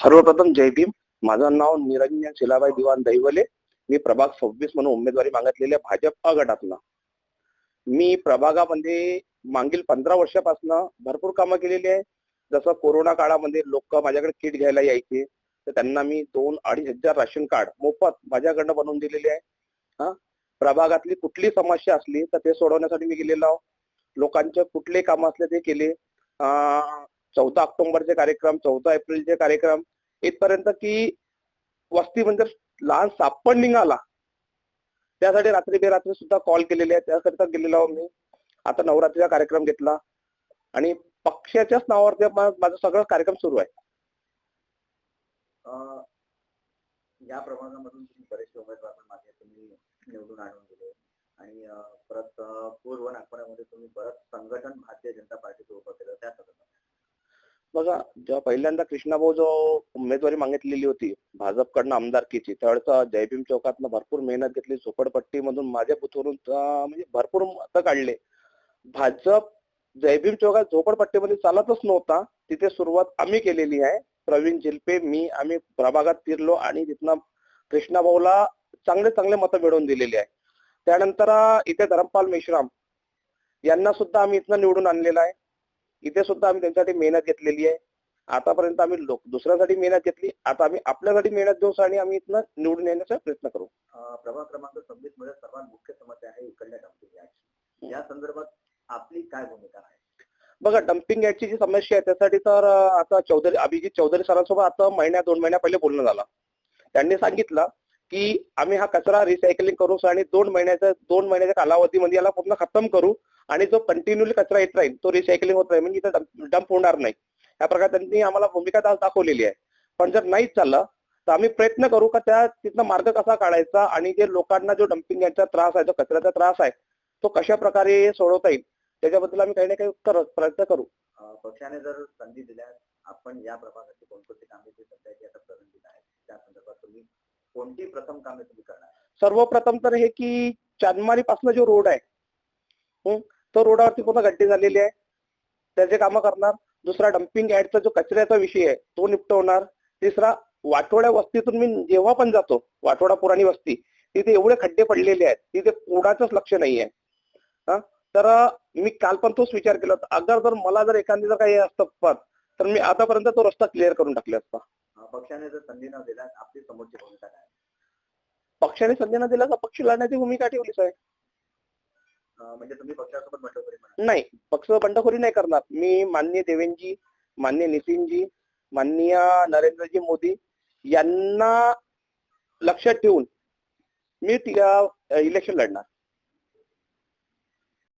सर्वप्रथम जय भीम. माझं नाव निरंजन शिलाबाई दिवान दैवले मी प्रभाग सव्वीस म्हणून उमेदवारी मागितलेल्या आहे भाजप अ गटातनं. मी प्रभागामध्ये मागील पंधरा वर्षापासून भरपूर कामं केलेली आहे. जसं कोरोना काळामध्ये लोक माझ्याकडे किट घ्यायला यायचे. तर त्यांना मी दोन अडीच हजार राशन कार्ड मोफत माझ्याकडनं बनवून दिलेले आहे. हा? प्रभागातली कुठली समस्या असली तर ते सोडवण्यासाठी मी गेलेलो आहो. लोकांचे कुठले काम असले ते केले. चौदा ऑक्टोबरचे कार्यक्रम चौदा एप्रिलचे कार्यक्रम इथपर्यंत की वस्ती म्हणजे लहान साप पण निघाला. त्यासाठी रात्री बेरात्री सुद्धा कॉल केलेले आहे त्याकरिता गेलेलो मी. आता नवरात्रीचा कार्यक्रम घेतला. आणि पक्षाच्याच नावावरती माझा सगळं कार्यक्रम सुरू आहे. या प्रभागामधून तुम्ही बरेचसे उमेदवार पण मागे तुम्ही निवडून आणून दिले. आणि परत पूर्व नागपुरामध्ये तुम्ही परत संघटन भारतीय जनता पार्टीचं उभं केलं त्या संदर्भात बघा जेव्हा पहिल्यांदा कृष्णाभाऊ जो उमेदवारी मागितलेली होती भाजपकडनं आमदारकीची त्यावेळेस जयभीम चौकातनं भरपूर मेहनत घेतली झोपडपट्टीमधून माझ्या बुथवरून म्हणजे भरपूर मतं काढले. भाजप जयभीम चौकात झोपडपट्टीमध्ये चालतच नव्हता तिथे सुरुवात आम्ही केलेली आहे. प्रवीण जिल्पे मी आम्ही प्रभागात फिरलो आणि तिथनं कृष्णाभाऊला चांगले चांगले मतं मिळवून दिलेली आहे. त्यानंतर इथे धरमपाल मेश्राम यांना सुद्धा आम्ही इथनं निवडून आणलेला आहे. इथे सुद्धा आम्ही त्यांच्यासाठी मेहनत घेतलेली आहे. आतापर्यंत आम्ही लोक दुसऱ्यासाठी मेहनत घेतली. आता आम्ही आपल्यासाठी मेहनत घेऊ आणि आम्ही इथनं निवडून येण्याचा प्रयत्न करू. प्रभाग क्रमांक सव्वीसमध्ये सर्वात मुख्य समस्या आहे इकडल्या डम्पिंग याची. या संदर्भात आपली काय भूमिका आहे? बघा डम्पिंग याची जी समस्या आहे त्यासाठी तर आता चौधरी अभिजित चौधरी सरांसोबत आता महिन्या दोन महिन्या पहिले बोलणं झालं. त्यांनी सांगितलं की आम्ही हा कचरा रिसायकलिंग करू आणि दोन महिन्याच्या दोन महिन्याच्या कालावधीमध्ये याला पूर्ण खतम करू आणि जो कंटिन्युअली कचरा येत राहील तो रिसायकलिंग होत राहील. म्हणजे इथं डंप होणार नाही. या प्रकारे त्यांनी आम्हाला भूमिका दाखवलेली आहे. पण जर नाहीच चाललं तर आम्ही प्रयत्न करू का त्या तिथनं मार्ग कसा काढायचा आणि जे लोकांना जो डम्पिंग याचा त्रास आहे जो कचऱ्याचा त्रास आहे तो कशा प्रकारे सोडवता येईल त्याच्याबद्दल आम्ही काही ना काही कर- प्रयत्न करू. पक्षाने जर संधी दिल्यास आपण या प्रभागाची कोणकोणती कामे त्या संदर्भात तुम्ही कोणती प्रथम कामे तुम्ही करणार? सर्वप्रथम तर हे की चांदमारी पासून जो रोड आहे तो रोडावरती पूर्ण गड्डे झालेले आहे. त्याचे कामं करणार. दुसरा डम्पिंग यार्डचा जो कचऱ्याचा विषय आहे तो निपटवणार. तिसरा वाटोड्या वस्तीतून मी जेव्हा पण जातो वाटोडा पुराणी वस्ती तिथे एवढे खड्डे पडलेले आहेत तिथे कोणाचंच लक्ष नाहीये. हा? तर मी काल पण तोच विचार केला. होता अगर जर मला जर एखादी जर काही असतं पद तर मी आतापर्यंत तो रस्ता क्लिअर करून टाकले असता. पक्षाने जर संधी न दिल्यास आपली समोरची भूमिका काय? पक्षाने संधी न दिल्यास अपक्ष लढण्याची भूमिका ठेवलीच आहे म्हणजे तुम्ही पक्षासोबत बंडखोरी म्हणा नाही पक्ष बंडखोरी नाही करणार. मी माननीय देवेंजी माननीय नितीनजी माननीय नरेंद्रजी मोदी यांना लक्षात ठेवून मी इलेक्शन लढणार.